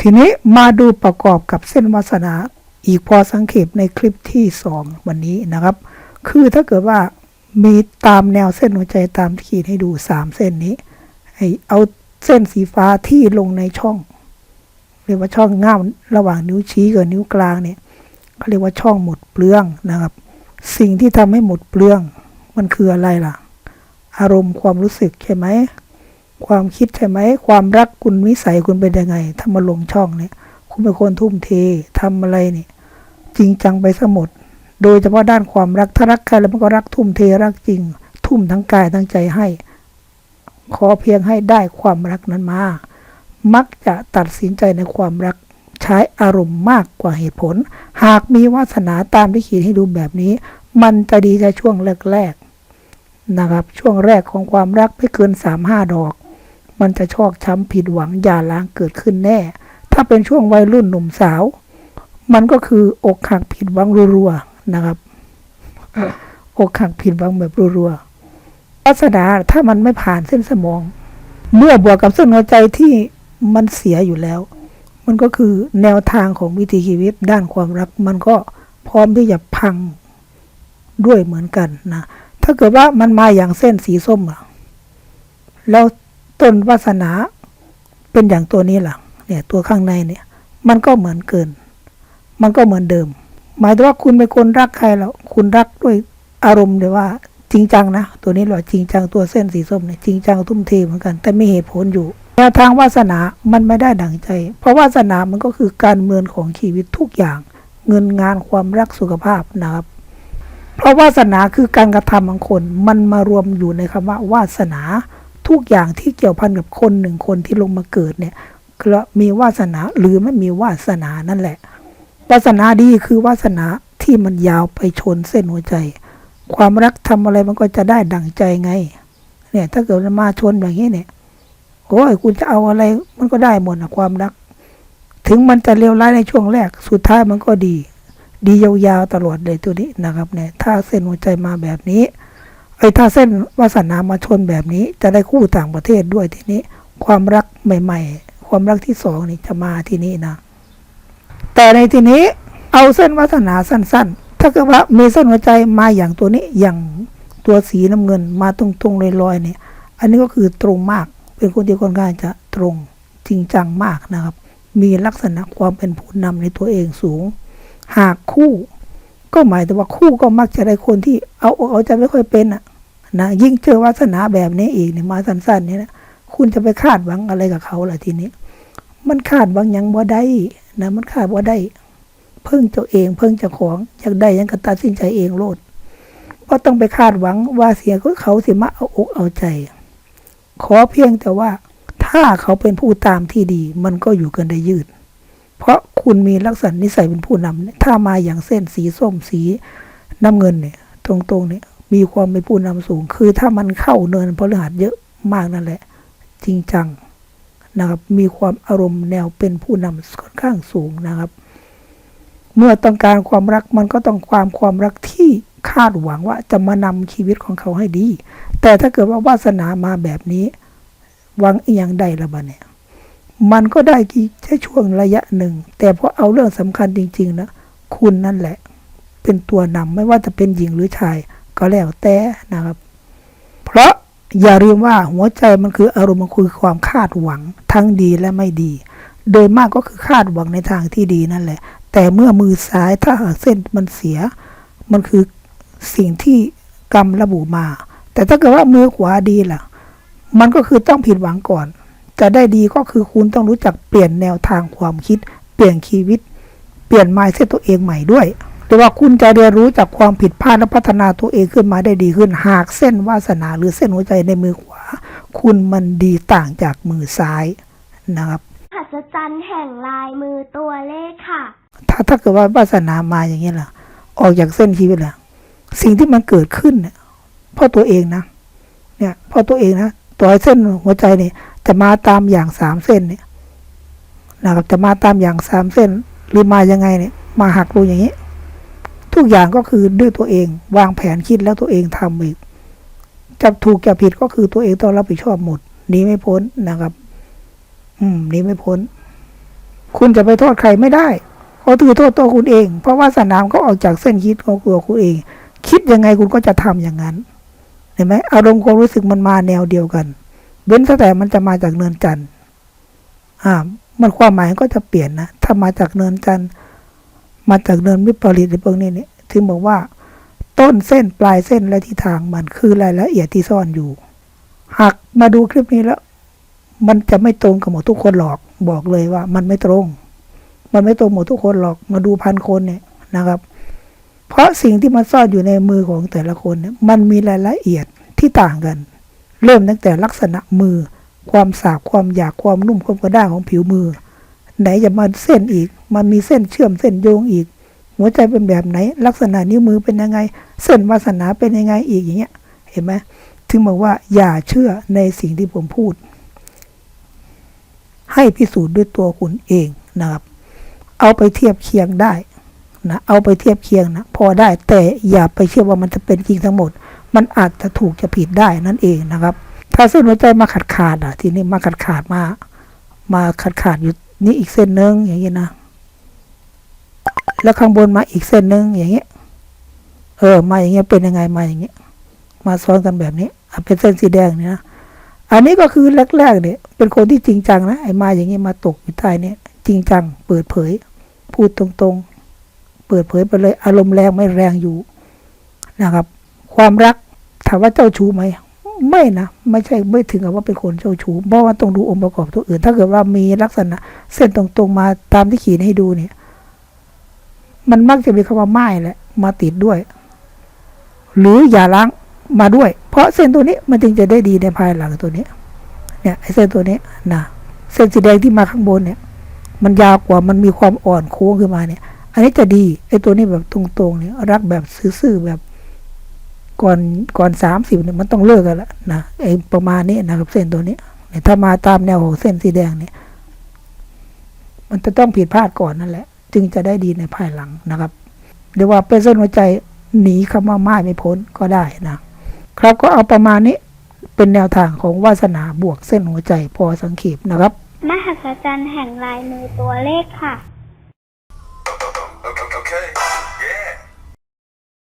ทีนี้มาดูประกอบกับเส้นวาสนาอีกพอสังเขปในคลิปที่สองวันนี้นะครับ คือถ้าเกิดว่ามีตามแนวเส้นหัวใจตามที่ขีดให้ดูสามเส้นนี้ให้เอาเส้นสีฟ้าที่ลงในช่อง เรียกว่าช่องง่ามระหว่างนิ้วชี้กับนิ้วกลางเนี่ยเขาเรียกว่าช่องหมดเปลืองนะครับ สิ่งที่ทำให้หมดเปลือง มันคืออะไรล่ะ อารมณ์ความรู้สึกใช่ไหม ความคิดใช่ไหม ความรักคุณวิสัยคุณเป็นยังไงถ้ามาลงช่องเนี่ยคุณเป็นคนทุ่มเททำอะไรเนี่ย จริงจังไปสมด โดยเฉพาะด้านความรักถ้ารักใครแล้วมันก็รักทุ่มเทรักจริง ทุ่มทั้งกายทั้งใจให้ ขอเพียงให้ได้ความรักนั้นมา มักจะตัดสินใจในความรักใช้อารมณ์มากกว่าเหตุผล หากมีวาสนาตามที่ขีดให้ดูแบบนี้ มันจะดีในช่วงแรกๆนะครับ ช่วงแรกของความรักไม่เกินสามห้าดอก มันจะชอกช้ำผิดหวังอย่าล้างเกิดขึ้นแน่ ถ้าเป็นช่วงวัยรุ่นหนุ่มสาว มันก็คืออกหักผิดหวังรัวๆนะครับ อกหักผิดหวังแบบรัวๆลักษณะถ้ามันไม่ผ่านเส้นสมอง เมื่อบวกกับเส้นหัวใจที่มันเสียอยู่แล้ว มันก็คือแนวทางของวิถีชีวิตด้านความรัก มันก็พร้อมที่จะพังด้วยเหมือนกันนะ ถ้าเกิดว่ามันมาอย่างเส้นสีส้มอะแล้ว ต้นวาสนาเป็นอย่างตัวนี้ล่ะเนี่ยตัวข้างในเนี่ย มันก็เหมือนเกิน มันก็เหมือนเดิม หมายถึงว่าคุณเป็นคนรักใครแล้วคุณรักด้วยอารมณ์เลยว่า จริงจังนะตัวนี้เราจริงจังตัวเส้นสีส้มเนี่ยจริงจังทุ่มเทเหมือนกัน แต่มีเหตุผลอยู่แนวทางวาสนา มันไม่ได้ดังใจ เพราะวาสนามันก็คือการเมือนของชีวิตทุกอย่าง เงินงานความรักสุขภาพนะครับ เพราะวาสนาคือการกระทำของคน มันมารวมอยู่ในคำว่าวาสนา ทุกอย่างที่เกี่ยวพันกับคนหนึ่งคนที่ลงมาเกิดเนี่ยก็มีวาสนาหรือไม่มีวาสนานั่นแหละ วาสนาดีคือวาสนาที่มันยาวไปชนเส้นหัวใจ ความรักทำอะไรมันก็จะได้ดั่งใจไง เนี่ย ถ้าเกิดมันมาชนอย่างนี้เนี่ยโอ้ยคุณจะเอาอะไร มันก็ได้หมดนะความรัก ถึงมันจะเลวร้ายในช่วงแรก สุดท้ายมันก็ดี ดียาวๆตลอดเลยตัวนี้นะครับเนี่ย ถ้าเส้นหัวใจมาแบบนี้ ไอ้ถ้าเส้นวาสนามาชนแบบนี้ จะได้คู่ต่างประเทศด้วยทีนี้ ความรักใหม่ ๆ ความรักที่สองนี่จะมาทีนี้นะ แต่ในทีนี้เอาเส้นวาสนาสั้น ๆ ถ้าเกิดว่ามีเส้นหัวใจมาอย่างตัวนี้อย่างตัวสีน้ำเงินมาตรงๆลอยๆเนี่ย อันนี้ก็คือตรงมาก เป็นคนที่ค่อนข้างจะตรงจริงจังมากนะครับ มีลักษณะความเป็นผู้นำในตัวเองสูง หากคู่ ก็หมายถึงว่าคู่ก็มักจะได้คนที่เอาเอาใจไม่ค่อยเป็นอะ นะยิ่งเจอวาสนาแบบนี้อีกเนี่ยมาสั้นๆเนี่ยนะคุณจะไปคาดหวังอะไรกับเขาล่ะทีนี้ มันคาดหวังยังบ่ได้นะมันคาดบ่ได้ เพิ่งเจ้าเอง เพิ่งเจ้าของอยากได้ยังก็ตัดสินใจเองโลดก็ต้องไปคาดหวังว่าเสียก็เขาสิมาเอาอกเอาใจ ขอเพียงแต่ว่าถ้าเขาเป็นผู้ตามที่ดี มันก็อยู่กันได้ยืด เพราะคุณมีลักษณะนิสัยเป็นผู้นำถ้ามาอย่างเส้นสีส้มสีน้ำเงินเนี่ย ตรงๆเนี่ย มีความเป็นผู้นำสูง คือถ้ามันเข้าเนินพฤหัสเยอะมากนั่นแหละ จริงจังนะครับ มีความอารมณ์แนวเป็นผู้นำค่อนข้างสูงนะครับ เมื่อต้องการความรักมันก็ต้องความความรักที่คาดหวังว่าจะมานำชีวิตของเขาให้ดี แต่ถ้าเกิดว่าวาสนามาแบบนี้หวังอีกอย่างใดละบ้าเนี่ยมันก็ได้แค่ช่วงระยะหนึ่ง แต่พอเอาเรื่องสำคัญจริง ๆ นะ คุณนั่นแหละ เป็นตัวนำไม่ว่าจะเป็นหญิงหรือชาย ก็แล้วแต่นะครับ เพราะอย่าลืมว่าหัวใจมันคืออารมณ์มันคือความคาดหวังทั้งดีและไม่ดี โดยมากก็คือคาดหวังในทางที่ดีนั่นแหละ แต่เมื่อมือซ้ายถ้าหากเส้นมันเสีย มันคือสิ่งที่กรรมระบุมา แต่ถ้าเกิดว่ามือขวาดีล่ะ มันก็คือต้องผิดหวังก่อน จะได้ดีก็คือคุณต้องรู้จักเปลี่ยนแนวทางความคิด เปลี่ยนชีวิต เปลี่ยนไมซ์เซตตัวเองใหม่ด้วย หรือว่าคุณจะเรียนรู้จากความผิดพลาดและพัฒนาตัวเองขึ้นมาได้ดีขึ้น หากเส้นวาสนาหรือเส้นหัวใจในมือขวา คุณมันดีต่างจากมือซ้ายนะครับมหัศจรรย์แห่งลายมือตัวเลขค่ะ ถ้าถ้าเกิดว่าวาสนามาอย่างนี้ล่ะ ออกจากเส้นชีวิตล่ะสิ่งที่มันเกิดขึ้นเนี่ยเพราะตัวเองนะ เนี่ยเพราะตัวเองนะตัวเส้นหัวใจเนี่ยจะมาตามอย่างสามเส้นเนี่ยนะครับจะมาตามอย่างสามเส้น หรือมายังไงเนี่ย มาหักรูอย่างนี้ ทุกอย่างก็คือด้วยตัวเอง วางแผนคิดแล้วตัวเองทำอีกจะถูกจะผิดก็คือตัวเองต้องรับผิดชอบหมดหนีไม่พ้นนะครับ อืมหนีไม่พ้น คุณจะไปโทษใครไม่ได้เขาถือโทษตัวคุณเอง เพราะว่าสนามก็ออกจากเส้นคิดของตัวคุณเอง คิดยังไงคุณก็จะทำอย่างนั้นเห็นไหมอารมณ์ความรู้สึกมันมาแนวเดียวกันเว้นแต่มันจะมาจากเนินจันทร์อ่า มันความหมายก็จะเปลี่ยนนะถ้ามาจากเนินจันทร์มาจากเนินวิปริตหรือพวกนี้เนี่ย ถึงบอกว่า ต้นเส้นปลายเส้นและทิศทางมันคือรายละเอียดที่ซ่อนอยู่ หากมาดูคลิปนี้แล้ว มันจะไม่ตรงกับหมดทุกคนหรอกบอกเลยว่า มันไม่ตรง มันไม่ตรงหมดทุกคนหรอกมาดูพันคนเนี่ยนะครับ เพราะสิ่งที่มันซ่อนอยู่ในมือของแต่ละคนเนี่ยมันมีรายละเอียดที่ต่างกัน เริ่มตั้งแต่ลักษณะมือ ความสาบความหยาบความนุ่มความกระด้างของผิวมือไหนจะมาเส้นอีก มันมีเส้นเชื่อมเส้นโยงอีก หัวใจเป็นแบบไหน ลักษณะนิ้วมือเป็นยังไง เส้นวาสนาเป็นยังไงอีกอย่างเงี้ย เห็นไหมถึงบอกว่าอย่าเชื่อในสิ่งที่ผมพูด ให้พิสูจน์ด้วยตัวคุณเองนะครับ เอาไปเทียบเคียงได้นะเอาไปเทียบเคียงนะพอได้แต่อย่าไปเชื่อว่ามันจะเป็นจริงทั้งหมด มันอาจจะถูกจะผิดได้นั่นเองนะครับ ถ้าเส้นหัวใจมาขาดขาดอะ ทีนี้มาขาดขาดมา มาขาดขาดอยู่นี่อีกเส้นหนึ่งอย่างเงี้ยนะ แล้วข้างบนมาอีกเส้นหนึ่งอย่างเงี้ย เออ มาอย่างเงี้ยเป็นยังไงมาอย่างเงี้ย มาซ้อนกันแบบนี้อเป็นเส้นสีแดงเนี่ยนะอันนี้ก็คือแรกๆเนี่ย เป็นคนที่จริงจังนะไอ้มาอย่างเงี้ยมาตกอยู่ใต้เนี่ย จริงจัง เปิดเผย พูดตรงๆ เปิดเผยไปเลยอารมณ์แรงไม่แรงอยู่นะครับ ความรักถามว่าเจ้าชู้ไหมไม่นะไม่ใช่ไม่ถึงกับว่าเป็นคนเจ้าชู้เพราะว่าต้องดูองค์ประกอบตัวอื่น ถ้าเกิดว่ามีลักษณะ เส้นตรงๆมาตามที่ขีดให้ดูเนี่ย มันมักจะมีคำว่าไม้แหละ มาติดด้วย หรืออย่าล้างมาด้วย เพราะเส้นตัวนี้มันจึงจะได้ดีในภายหลังตัวนี้ เนี่ยไอ้เส้นตัวนี้นะเส้นสีแดงที่มาข้างบนเนี่ย มันยาวกว่ามันมีความอ่อนโค้งขึ้นมาเนี่ย อันนี้จะดีไอ้ตัวนี้แบบตรงๆเนี่ยรักแบบซื่อๆแบบก่อนก่อนสามสิบเนี่ยมันต้องเลิกกันแล้วนะไอ้ประมาณนี้นะครับเส้นตัวนี้เนี่ยถ้ามาตามแนวของเส้นสีแดงเนี่ย มันจะต้องผิดพลาดก่อนนั่นแหละ จึงจะได้ดีในภายหลังนะครับเรียกว่าเป็นเส้นหัวใจหนีคำว่าไม่ไม่พ้นก็ได้นะครับก็เอาประมาณนี้เป็นแนวทางของวาสนาบวกเส้นหัวใจพอสังเขปนะครับ มหัศจรรย์แห่งลายมือตัวเลขค่ะ